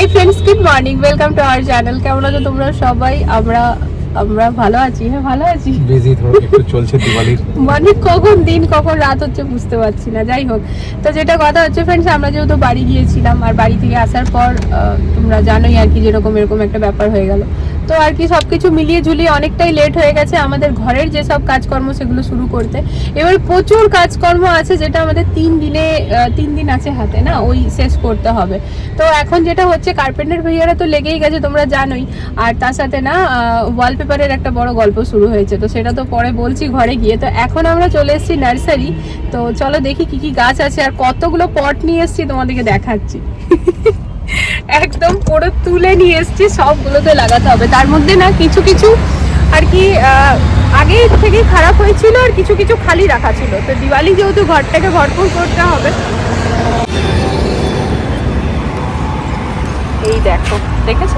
Hi friends good morning welcome to our channel কেমন আছো তোমরা সবাই? আমরা আমরা ভালো আছি। হ্যাঁ ভালো আছি। বিজি একটু চলছে দিওয়ালির। মানে কখন দিন কখন রাত হচ্ছে বুঝতে পারছি না। যাই হোক তো যেটা কথা হচ্ছে ফ্রেন্ডস আমরা যেহেতু বাড়ি গিয়েছিলাম আর বাড়ি থেকে আসার পর তোমরা জানোই আর কি যেরকম এরকম একটা ব্যাপার হয়ে গেল। তো আর কি সব কিছু মিলিয়ে ঝুলিয়ে অনেকটাই লেট হয়ে গেছে আমাদের ঘরের যেসব কাজকর্ম সেগুলো শুরু করতে। এবার প্রচুর কাজকর্ম আছে যেটা আমাদের তিন দিনে তিন দিন আছে হাতে, না? ওই শেষ করতে হবে। তো এখন যেটা হচ্ছে কার্পেন্টার ভাইয়ারা তো লেগেই গেছে, তোমরা জানোই। আর তার সাথে না ওয়ালপেপারের একটা বড় গল্প শুরু হয়েছে। তো সেটা তো পরে বলছি ঘরে গিয়ে। তো এখন আমরা চলে এসেছি নার্সারি তো চলো দেখি কি কি গাছ আছে। আর কতগুলো পট নিয়ে এসেছি তোমাদেরকে দেখাচ্ছি। একদম পুরো তুলে নিয়ে এসেছি, সবগুলোতে লাগাতে হবে। তার মধ্যে না কিছু কিছু আর কি আগে থেকে খারাপ হয়েছিল আর কিছু কিছু খালি রাখা ছিল। তো দিওয়ালি যেহেতু ঘরটাকে ভরপুর করতে হবে, এই দেখো, দেখেছ?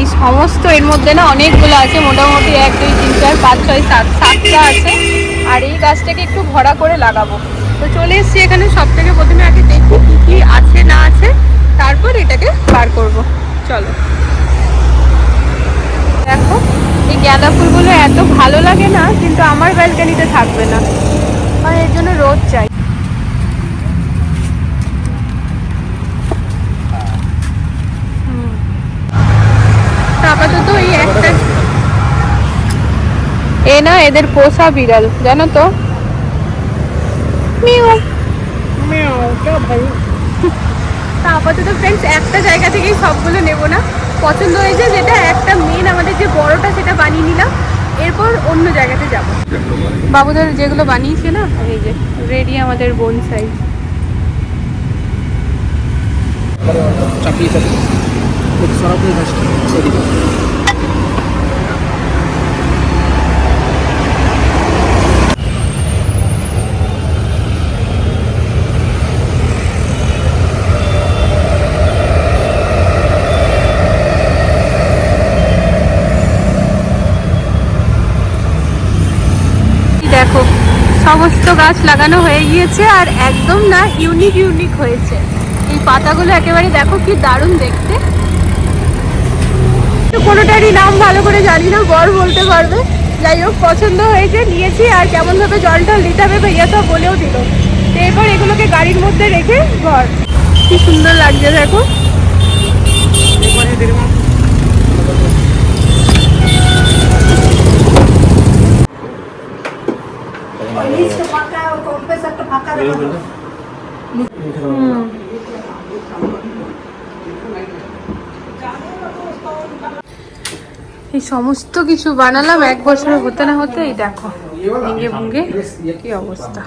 এই সমস্ত এর মধ্যে না অনেকগুলো আছে, মোটামুটি এক, দুই, তিন, চার, পাঁচ, ছয়, সাত, সাতটা আছে। আর এই গাছটাকে একটু ভরা করে লাগাবো। তো চলে এসেছি এখানে সব থেকে প্রথমে আগে দেখি কি কি আছে, না আছে। তারপর এটাকে বার করব। চলো। দেখো, এই গাঁদা ফুলগুলো এত ভালো লাগে না, কিন্তু আমার ব্যালকানিতে থাকবে না। আর এর জন্য রোদ চাই। আপাতত একটা এ না, এদের পোষা বিড়াল, জানো তো? মিউ। তা আপাতত ফ্রেন্ডস একটা জায়গা থেকেই সবগুলো নেব না। পছন্দ হয়েছে যেটা একটা মেন আমাদের যে বড়টা সেটা বানিয়ে নিলাম, এরপর অন্য জায়গাতে যাব। বাবুদের যেগুলো বানিয়েছে না, এই যে রেডি আমাদের বোন সাইজ চাপিয়ে চাপিয়ে একটু সরাপুরি ঘাসটা এদিকে দেখো সমস্ত গাছ লাগানো হয়ে গিয়েছে আর একদম না ইউনিক ইউনিক হয়েছে। এই পাতাগুলো একেবারে দেখো কি দারুণ দেখতে। কোনোটারই নাম ভালো করে জানি না বর বলতে পারবে। যাই হোক, পছন্দ হয়েছে, নিয়েছি আর কেমন ভাবে জল টল দিতে হবে ভাইয়া সব বলেও দিল। তো এরপর এগুলোকে গাড়ির মধ্যে রেখে ঘর। কি সুন্দর লাগছে দেখো। এই সমস্ত কিছু বানালাম এক বছর হতে না হতে এই দেখো ভেঙে ভুঙ্গে কি অবস্থা।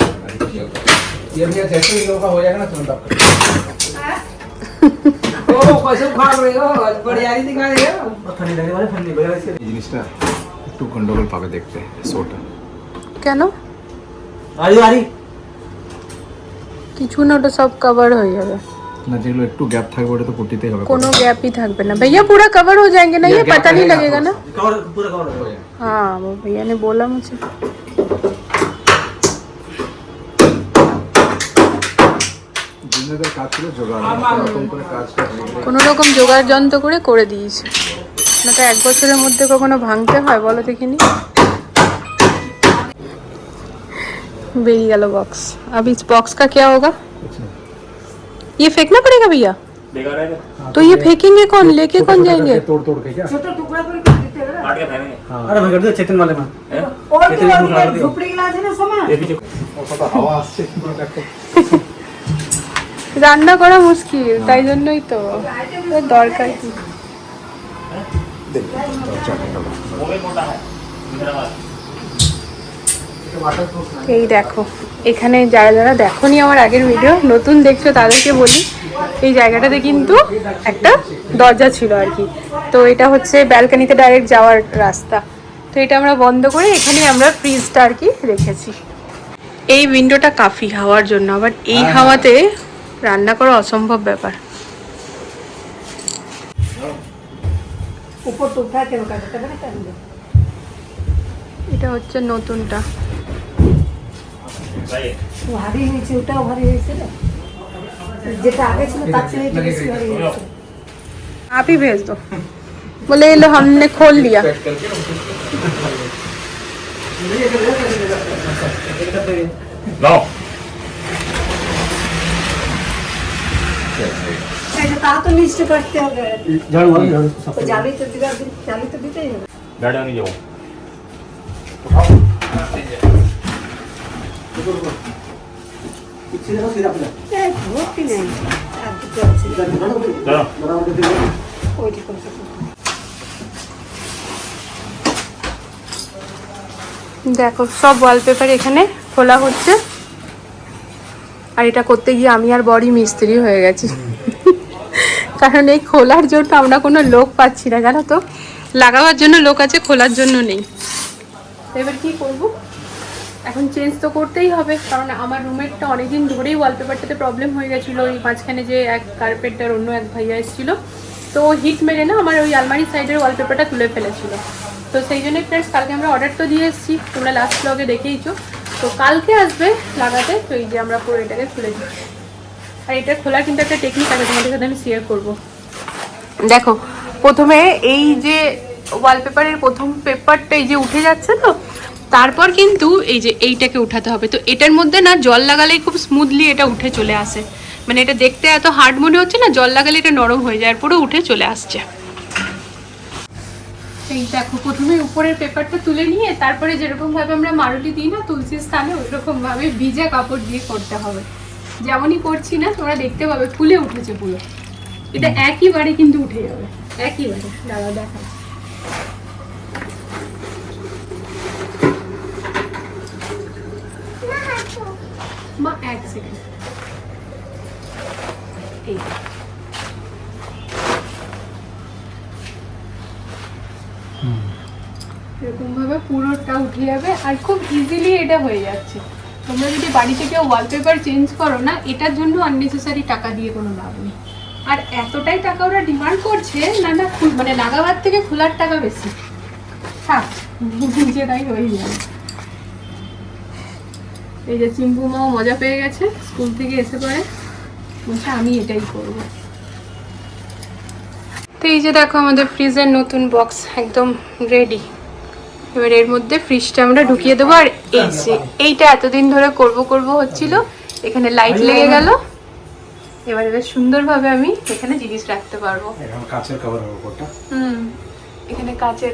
কেন? আরে আরে কিছু না ওটা সব কভার হয়ে যাবে না যেগুলো একটু গ্যাপ থাকবে ওটা তো পুটিতেই হবে কোনো गैप ही থাকবে না भैया पूरा कवर हो जाएंगे ना ये gap पता नहीं रहेगा लगेगा ना कवर पूरा कवर हो जाएगा हाँ वो भैया ने बोला मुझे জিন্দাদের কাজ ছিল জোগাড় এরকম করে কাজটা হয়ে গেলে কোনো রকম জোগাড় যন্ত্র করে করে দিয়েছে না তো এক বছরের মধ্যে কখনো ভাঙতে হয় বলো দেখিনি बेरी गया बॉक्स अब इस बॉक्स का क्या होगा ये फेंकना पड़ेगा भैया तो ये फेंकेंगे कौन लेके कौन जाएंगे तोड़ तोड़ के क्या छोटा टुकड़ा करके देते हैं अरे मैं कर दो चेतन वाले में और चेतन को खा दियो। झोपड़ी गिलास है ना समय কত হাওয়া আসছে পুরো দেখো রান্না করা মুশকিল তাই জন্যই তো ওর দরকার কি এই দেখো এখানে যারা যারা দেখনি আমার আগের ভিডিও নতুন দেখছ তাদেরকে বলি এই জায়গাটাতে কিন্তু একটা দরজা ছিল আর কি। তো এটা হচ্ছে ব্যালকানিতে ডাইরেক্ট যাওয়ার রাস্তা। তো এটা আমরা বন্ধ করে এখানে আমরা ফ্রিজটা আর কি রেখেছি। এই উইন্ডোটা কাফি হাওয়ার জন্য আবার এই হাওয়াতে রান্না করা অসম্ভব ব্যাপার। এটা হচ্ছে নতুনটা। ভারী হয়েছে ওটাও ভারী হয়েছে না যেটা আগে ছিল তার চেয়ে একটু বেশি ভারী হয়েছে आप ही भेज दो बोले ये लो हमने खोल लिया लाओ তা তো নিশ্চয় করতে হবে झाड़ू मारो झाड़ू साफ करो। জালি তো দিবা জালি তো দিতেই হবে गाड़ी नहीं जाओ सीधा দেখো, সব ওয়ালপেপার এখানে খোলা হচ্ছে। আর এটা করতে গিয়ে আমি আর বড়ি মিস্ত্রি হয়ে গেছি। কারণ এই খোলার জন্য আমরা কোনো লোক পাচ্ছি না, জানো তো? লাগাবার জন্য লোক আছে, খোলার জন্য নেই। এবার কি করব? এখন চেঞ্জ তো করতেই হবে, কারণ আমার রুমেরটা অনেকদিন ধরেই ওয়ালপেপারটাতে প্রবলেম হয়ে গেছিল, ওই মাঝখানে যে এক কার্পেটটার অন্য এক ভাইয়া এসেছিল। তো হিট মেরে না আমার ওই আলমারি সাইডের ওয়ালপেপারটা তুলে ফেলেছিল। তো সেই জন্য ফ্রেন্ডস কালকে আমরা অর্ডার তো দিয়ে এসেছি, তোমরা লাস্ট ব্লগে দেখেইছো। তো কালকে আসবে লাগাতে, তো এই যে আমরা পুরো এটাকে খুলে দিচ্ছি আর এটা খোলার কিন্তু একটা টেকনিক আছে, তোমাদের সাথে আমি শেয়ার করব। দেখো, প্রথমে এই যে ওয়ালপেপারের প্রথম পেপারটা এই যে উঠে যাচ্ছে তো তারপর কিন্তু এই যে এইটাকে উঠাতে হবে। তো এটার মধ্যে না জল লাগালেই খুব স্মুথলি এটা উঠে চলে আসে। মানে এটা দেখতে এত হার্ড মনে হচ্ছে না জল লাগালে এটা নরম হয়ে যায় পুরো উঠে চলে আসছে। এই দেখো প্রথমে উপরের পেপারটা তুলে নিয়ে তারপরে যেরকম ভাবে আমরা মারুলি দিই না তুলসীর স্থানে ওইরকম ভাবে ভিজা কাপড় দিয়ে করতে হবে। যেমনই করছি না তোমরা দেখতে পাবে ফুলে উঠেছে পুরো। এটা একইবারে কিন্তু উঠে যাবে। একইবারে দাঁড়াও দেখা এক এই এরকম ভাবে পুরোটা উঠে যাবে আর খুব ইজিলি এটা হয়ে যাচ্ছে। তোমরা যদি বাড়িতে কেউ ওয়ালপেপার চেঞ্জ করো না, এটার জন্য আননেসেসারি টাকা দিয়ে কোনো লাভ নেই। আর এতটাই টাকা ওরা ডিমান্ড করছে, না না মানে লাগাবার থেকে খোলার টাকা বেশি। থাক নিজেরাই হয়ে যাবে। এই যে চিম্বু মাও মজা পেয়ে গেছে স্কুল থেকে এসে পরে বলছে আমি এটাই করব। তো এই যে দেখো আমাদের ফ্রিজের নতুন বক্স একদম রেডি এবার এর মধ্যে ফ্রিজটা আমরা ঢুকিয়ে দেবো। আর এই যে এইটা এতদিন ধরে করব করব হচ্ছিল এখানে লাইট লেগে গেল। এবার এটা সুন্দরভাবে আমি এখানে জিনিস রাখতে পারব। কভার হবে হুম এখানে কাঁচের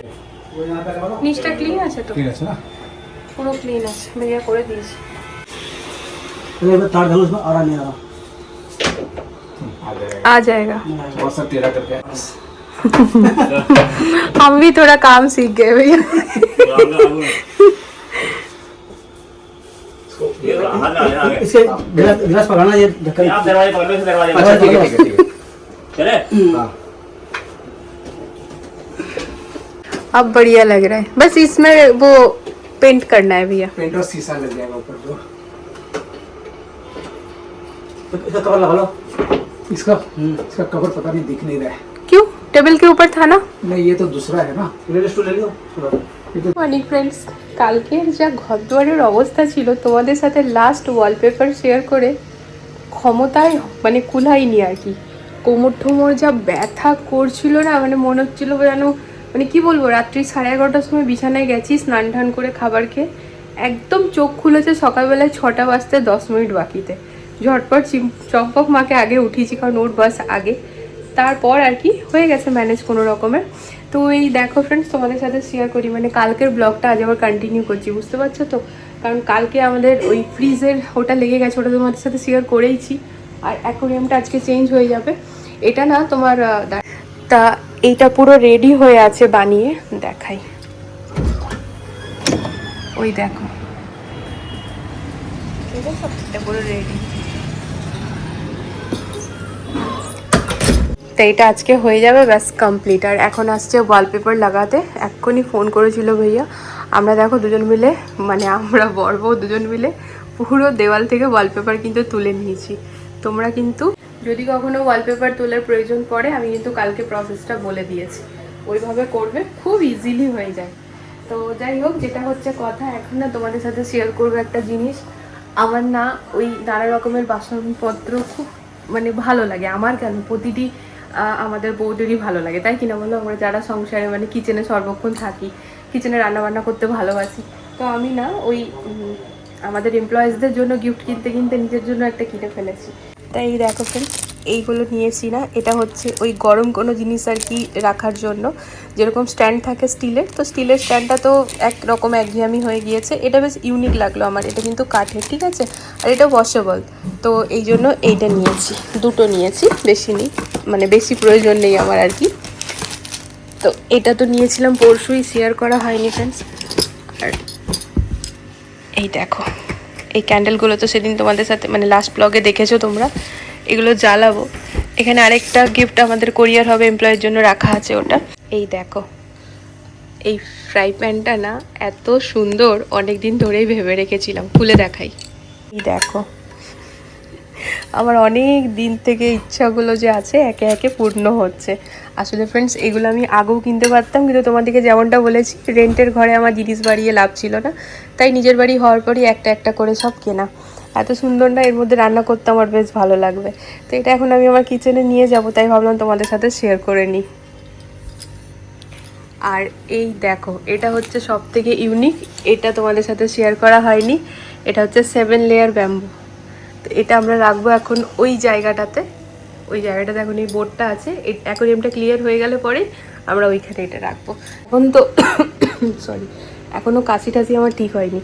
নিচটা ক্লিন আছে তো? ক্লিন আছে না? পুরো ক্লিন আছে। ভাইয়া করে দিয়েছি। ये तार डालो उसमें आ रहा नहीं आ रहा। आ जाएगा। सा टेढ़ा करके हम भी थोड़ा काम सीख गए भैया। इसके गिलास पकड़ना ये ढक्कन। आप दरवाजे पकड़ लो इस दरवाजे अच्छा ठीक है ठीक है ठीक है। चले हाँ। अब बढ़िया लग रहा है। बस इसमें वो पेंट करना है भैया। पेंट और शीशा लग जाएगा ऊपर जो इसका कवर लगा लो इसका इसका कवर पता नहीं दिख नहीं रहा है क्यों टेबल के ऊपर था ना नहीं ये तो दूसरा है ना ले स्टूल ले लियो ये तो অনেক ফ্রেন্ডস কালকের যা ঘরদুয়ারের অবস্থা ছিল তোমাদের সাথে লাস্ট ওয়ালপেপার শেয়ার করে ক্ষমতায় মানে কুলাইনি আর কি কোমর ঠোমর যা ব্যথা করছিল না মানে মনে হচ্ছিল যেন মানে কি বলবো রাত্রি সাড়ে এগারোটার সময় বিছানায় গেছি স্নান টান করে খাবার খেয়ে একদম চোখ খুলেছে সকালবেলায় ছটা বাজতে দশ মিনিট বাকিতে ঝটপট চিম- চম্পক মাকে আগে উঠিয়েছি, কারণ ওর বাস আগে। তারপর আর কি, হয়ে গেছে ম্যানেজ কোনো রকমের। তো এই দেখো ফ্রেন্ডস তোমাদের সাথে শেয়ার করি। মানে কালকের ব্লগটা আজ আবার কন্টিনিউ করছি, বুঝতে পারছ তো? কারণ কালকে আমাদের ওই ফ্রিজের ওটা লেগে গেছে, ওটা তোমাদের সাথে শেয়ার করেইছি। আর অ্যাকোরিয়ামটা আজকে চেঞ্জ হয়ে যাবে। এটা না তোমার তা এইটা পুরো রেডি হয়ে আছে বানিয়ে, দেখাই। ওই দেখো। পুরো রেডি তো এটা আজকে হয়ে যাবে, ব্যাস কমপ্লিট আর এখন আসছে ওয়ালপেপার লাগাতে। এক্ষুনি ফোন করেছিল ভাইয়া। আমরা দেখো দুজন মিলে মানে আমরা, বর্ব দুজন মিলে পুরো দেওয়াল থেকে ওয়ালপেপার কিন্তু তুলে নিয়েছি। তোমরা কিন্তু যদি কখনো ওয়ালপেপার তোলার প্রয়োজন পড়ে, আমি কিন্তু কালকে প্রসেসটা বলে দিয়েছি। ওইভাবে করবে, খুব ইজিলি হয়ে যায়। তো যাই হোক, যেটা হচ্ছে কথা, এখন না তোমাদের সাথে শেয়ার করব একটা জিনিস। আমার না ওই নানা রকমের বাসনপত্র খুব মানে ভালো লাগে। আমার কেন? প্রতিটি আমাদের বৌদেরই ভালো লাগে, তাই কিনা বলো? আমরা যারা সংসারে মানে কিচেনে সর্বক্ষণ থাকি কিচেনে রান্নাবান্না করতে ভালোবাসি। তো আমি না ওই আমাদের এমপ্লয়িজদের জন্য গিফট কিনতে কিনতে নিজের জন্য একটা কিনে ফেলেছি। তাই দেখো ফ্রেন্ডস এইগুলো নিয়েছি না। এটা হচ্ছে ওই গরম কোনো জিনিস আর কি রাখার জন্য। যেরকম স্ট্যান্ড থাকে স্টিলের, তো স্টিলের স্ট্যান্ডটা তো একরকম একঘেয়ামি হয়ে গিয়েছে। এটা বেশ ইউনিক লাগল আমার, এটা কিন্তু কাঠের, ঠিক আছে? আর এটা ওয়াশেবল তো এই জন্য এইটা নিয়েছি। দুটো নিয়েছি, বেশি নেই মানে বেশি প্রয়োজন নেই আমার আর কি। তো এটা তো নিয়েছিলাম পরশুই শেয়ার করা হয়নি ফ্রেন্ডস আর এই দেখো, এই ক্যান্ডেলগুলো তো সেদিন তোমাদের সাথে মানে লাস্ট ব্লগে দেখেছ তোমরা? এগুলো জ্বালাবো। এখানে আরেকটা গিফট আমাদের কোরিয়ার হবে এমপ্লয়ের জন্য রাখা আছে ওটা। এই দেখো, এই ফ্রাই প্যানটা না এত সুন্দর অনেক দিন ধরেই ভেবে রেখেছিলাম, খুলে দেখাই। এই দেখো, আমার অনেক দিন থেকে ইচ্ছাগুলো যে আছে, একে একে পূর্ণ হচ্ছে। আসলে ফ্রেন্ডস এগুলো আমি আগেও কিনতে পারতাম, কিন্তু তোমাদেরকে যেমনটা বলেছি রেন্টের ঘরে আমার জিনিস বাড়িয়ে লাভ ছিল না। তাই নিজের বাড়ি হওয়ার পরই একটা একটা করে সব কেনা। এত সুন্দর না এর মধ্যে রান্না করতে আমার বেশ ভালো লাগবে। তো এটা এখন আমি আমার কিচেনে নিয়ে যাব, তাই ভাবলাম তোমাদের সাথে শেয়ার করে নিই। আর এই দেখো, এটা হচ্ছে সব থেকে ইউনিক এটা তোমাদের সাথে শেয়ার করা হয়নি। এটা হচ্ছে সেভেন লেয়ার ব্যাম্বু তো এটা আমরা রাখব এখন ওই জায়গাটাতে। ওই জায়গাটাতে এখন এই বোর্ডটা আছে। অ্যাকোরিয়ামটা ক্লিয়ার হয়ে গেলে পরে আমরা ওইখানে এটা রাখব। এখন তো সরি এখনও কাশি টাশি আমার ঠিক হয়নি।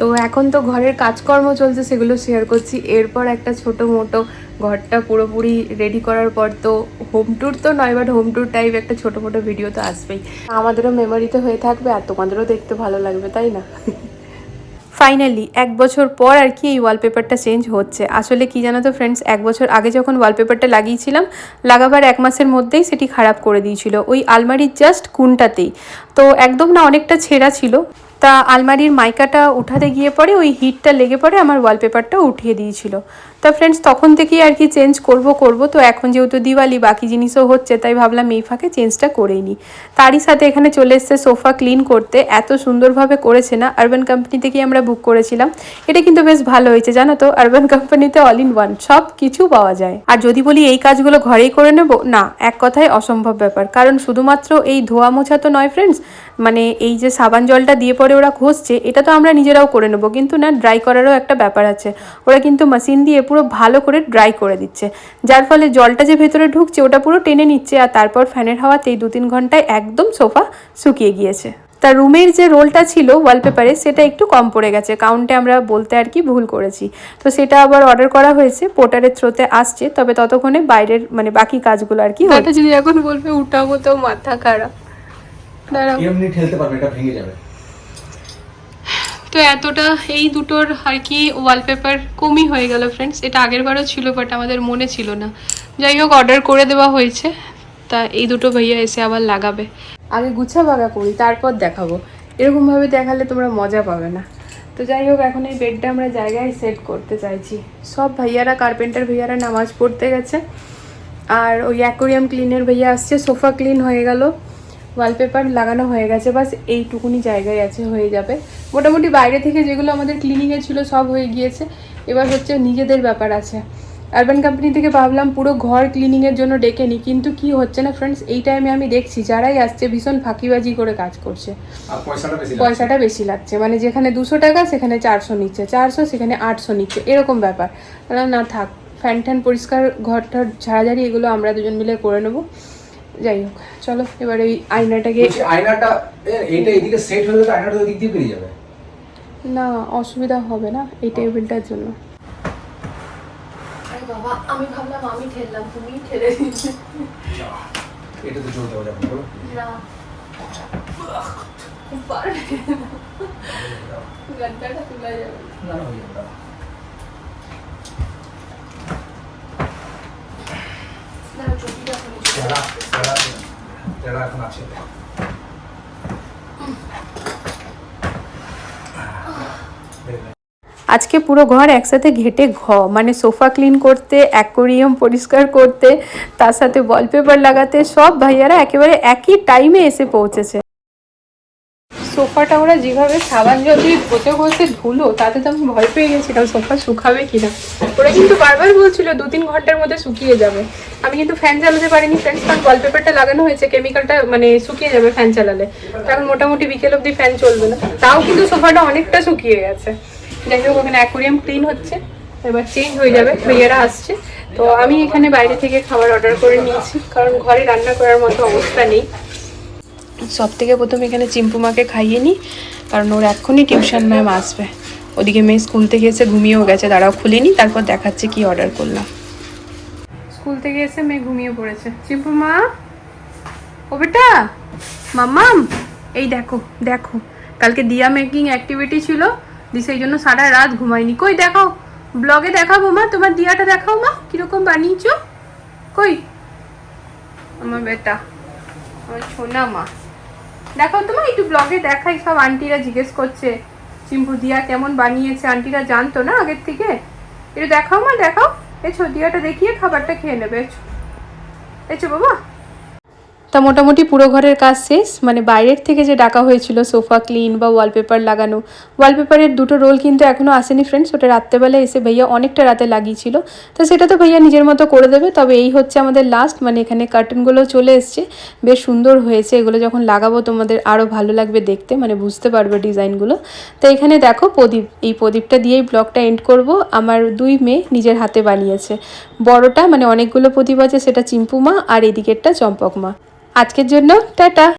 তো এখন তো ঘরের কাজকর্ম চলছে, সেগুলো শেয়ার করছি। এরপর একটা ছোট মোটো ঘরটা পুরোপুরি রেডি করার পর তো হোম ট্যুর তো নয় বাট হোম ট্যুর টাইপ একটা ছোট মোটো ভিডিও তো আসবেই। আমাদেরও মেমোরিতে হয়ে থাকবে আর তোমাদেরও দেখতে ভালো লাগবে, তাই না? ফাইনালি এক বছর পর আর কি এই ওয়ালপেপারটা চেঞ্জ হচ্ছে। আসলে কি জানো তো ফ্রেন্ডস এক বছর আগে যখন ওয়ালপেপারটা লাগিয়েছিলাম, লাগাবার এক মাসের মধ্যেই সেটি খারাপ করে দিয়েছিল। ওই আলমারির জাস্ট কুনটাতেই। তো একদম না অনেকটা ছেঁড়া ছিল। তা আলমারির মাইকাটা উঠাতে গিয়ে পরে ওই হিটটা লেগে পড়ে আমার ওয়ালপেপারটা উঠিয়ে দিয়েছিল। তা ফ্রেন্ডস তখন থেকেই আর কি চেঞ্জ করব করব। তো এখন যেহেতু দিওয়ালি, বাকি জিনিসও হচ্ছে, তাই ভাবলাম এই ফাঁকে চেঞ্জটা করেই নিই। তারই সাথে এখানে চলে এসছে সোফা ক্লিন করতে। এত সুন্দরভাবে করেছে না? আরবান কোম্পানি থেকেই আমরা বুক করেছিলাম। এটা কিন্তু বেশ ভালো হয়েছে, জানো তো? আরবান কোম্পানিতে অল ইন ওয়ান সব কিছু পাওয়া যায়। আর যদি বলি এই কাজগুলো ঘরেই করে নেব? না, এক কথায় অসম্ভব ব্যাপার। কারণ শুধুমাত্র এই ধোয়া মোছা তো নয় ফ্রেন্ডস মানে এই যে সাবান জলটা দিয়ে পরে ওরা ঘষছে, এটা তো আমরা নিজেরাও করে নেব। কিন্তু না ড্রাই করারও একটা ব্যাপার আছে। ওরা কিন্তু মেশিন দিয়ে পুরো ভালো করে ড্রাই করে দিচ্ছে। যার ফলে জলটা যে ভেতরে ঢুকছে ওটা পুরো টেনে নিচ্ছে আর তারপর ফ্যানের হাওয়াতেই দু তিন ঘন্টায় একদম সোফা শুকিয়ে গিয়েছে। তার রুমের যে রোলটা ছিল ওয়ালপেপারে সেটা একটু কম পড়ে গেছে। কাউন্টে আমরা বলতে আর কি ভুল করেছি। তো সেটা আবার অর্ডার করা হয়েছে পোর্টারের থ্রোতে আসছে তবে ততক্ষণে বাইরের মানে বাকি কাজগুলো আর কি যদি এখন বলবে উঠাবো তো মাথা খারাপ। দাঁড়াও। এমনি ঠেলতে পারবে এটা ভেঙে যাবে। তো এতটা এই দুটোর আর কি ওয়ালপেপার কমই হয়ে গেল ফ্রেন্ডস এটা আগের বারও ছিল বাট আমাদের মনে ছিল না। যাই হোক অর্ডার করে দেওয়া হয়েছে। তা এই দুটো ভাইয়া এসে আবার লাগাবে। আগে গুছা বাগা করি, তারপর দেখাবো। এরকমভাবে দেখালে তোমরা মজা পাবে না। তো যাই হোক, এখন এই বেডটা আমরা জায়গায় সেট করতে চাইছি। সব ভাইয়ারা কার্পেন্টার ভাইয়ারা নামাজ পড়তে গেছে। আর ওই অ্যাকোরিয়াম ক্লিনের ভাইয়া আসছে সোফা ক্লিন হয়ে গেল। ওয়ালপেপার লাগানো হয়ে গেছে বাস এইটুকুনি জায়গায় আছে হয়ে যাবে। মোটামুটি বাইরে থেকে যেগুলো আমাদের ক্লিনিংয়ে ছিল সব হয়ে গিয়েছে। এবার হচ্ছে নিজেদের ব্যাপার আছে। আরবান কোম্পানি থেকে ভাবলাম পুরো ঘর ক্লিনিংয়ের জন্য ডেকে নিই কিন্তু কি হচ্ছে না ফ্রেন্ডস এই টাইমে আমি দেখছি যারাই আসছে ভীষণ ফাঁকিবাজি করে কাজ করছে। পয়সাটা বেশি লাগছে। মানে যেখানে দুশো টাকা সেখানে চারশো নিচ্ছে চারশো সেখানে আটশো নিচ্ছে এরকম ব্যাপার। না থাক ফ্যান ট্যান পরিষ্কার ঘরটা ঝাড়াঝাড়ি এগুলো আমরা দুজন মিলে করে নেব। যাই হোক চলো এবার ওই আয়নাটাকে আয়নাটা এইটা এদিকে সেট হলে তো আয়নাটা ওদিক দিয়ে বেরিয়ে যাবে। না অসুবিধা হবে না এই টেবিলটার জন্য। আরে বাবা আমি ভাবলাম আমি ঠেললাম তুমি ঠেলে এটা তো চলতে হবে না। গাড্ডাটা তুলে যাবে। না, হয়ে যাবে, দাঁড়াও। দাঁড়াও, চটিটা খুলে দিই। আজকে পুরো ঘর একসাথে ঘেটে ঘ মানে সোফা ক্লিন করতে, অ্যাকোরিয়াম পরিষ্কার করতে, তার সাথে ওয়ালপেপার লাগাতে, সব ভাইয়ারা একেবারে একই টাইমে এসে পৌঁছেছে। সোফাটা ওরা যেভাবে সাবান জল দিয়ে ঘষে ঘষে ধুলো, তাতে তো আমি ভয় পেয়ে গেছিলাম সোফা শুকাবে কিনা। ওরা কিন্তু বারবার বলছিল, দু তিন ঘণ্টার মধ্যে শুকিয়ে যাবে। আমি কিন্তু ফ্যান চালাতে পারিনি ফ্রেন্ডস কারণ ওয়ালপেপারটা লাগানো হয়েছে কেমিক্যালটা মানে শুকিয়ে যাবে ফ্যান চালালে। এখন মোটামুটি বিকেল অবধি ফ্যান চলবে না। তাও কিন্তু সোফাটা অনেকটা শুকিয়ে গেছে। যাই হোক, ওখানে অ্যাকোরিয়াম ক্লিন হচ্ছে। এবার চেঞ্জ হয়ে যাবে ভাইয়ারা আসছে। তো আমি এখানে বাইরে থেকে খাবার অর্ডার করে নিয়েছি, কারণ ঘরে রান্না করার মতো অবস্থা নেই। সব থেকে প্রথমে এখানে চিম্পুমাকে খাইয়ে নিই, কারণ ওর এক্ষুনি টিউশন ম্যাম আসবে। ওদিকে মেয়ে স্কুল থেকে এসে ঘুমিয়েও গেছে, দাঁড়াও খুলিনি তারপর দেখাচ্ছে কি অর্ডার করলাম। স্কুল থেকে এসে মেয়ে ঘুমিয়ে পড়েছে। চিম্পুমা ও বেটা? মাম্মাম? এই দেখো দেখো, কালকে দিয়া মেকিং অ্যাক্টিভিটি ছিল দি সেই জন্য সারা রাত ঘুমায়নি। কই দেখাও ব্লগে দেখাবো মা, তোমার দিয়াটা দেখাও মা, কীরকম বানিয়েছো? কই? আমার বেটা, আমার সোনা মা। দেখো তোমার একটু ব্লগে দেখাই, সব আন্টিরা জিজ্ঞেস করছে, চিম্পু, দিয়া কেমন বানিয়েছে? আন্টিরা জানতো না আগের থেকে। একটু দেখাও মা, দেখাও। এছো দিয়াটা দেখিয়ে খাবারটা খেয়ে নেবে। এছো বাবা। তা মোটামুটি পুরো ঘরের কাজ শেষ? মানে বাইরের থেকে যে ডাকা হয়েছিল, সোফা ক্লিন বা ওয়ালপেপার লাগানো ওয়ালপেপারের দুটো রোল কিন্তু এখনও আসেনি ফ্রেন্ডস ওটা রাত্রেবেলা এসে ভাইয়া অনেকটা রাতে লাগিয়েছিল। তো সেটা তো ভাইয়া নিজের মতো করে দেবে। তবে এই হচ্ছে আমাদের লাস্ট মানে এখানে কার্টেনগুলো চলে এসছে। বেশ সুন্দর হয়েছে। এগুলো যখন লাগাবো তোমাদের আরও ভালো লাগবে দেখতে মানে বুঝতে পারবে ডিজাইনগুলো তো এখানে দেখো প্রদীপ, এই প্রদীপটা দিয়েই ব্লগটা এন্ড করব। আমার দুই মেয়ে নিজের হাতে বানিয়েছে। বড়টা মানে অনেকগুলো প্রদীপ আছে, সেটা চিম্পুমা আর এদিকেরটা চম্পকমা। আজকের জন্য টাটা।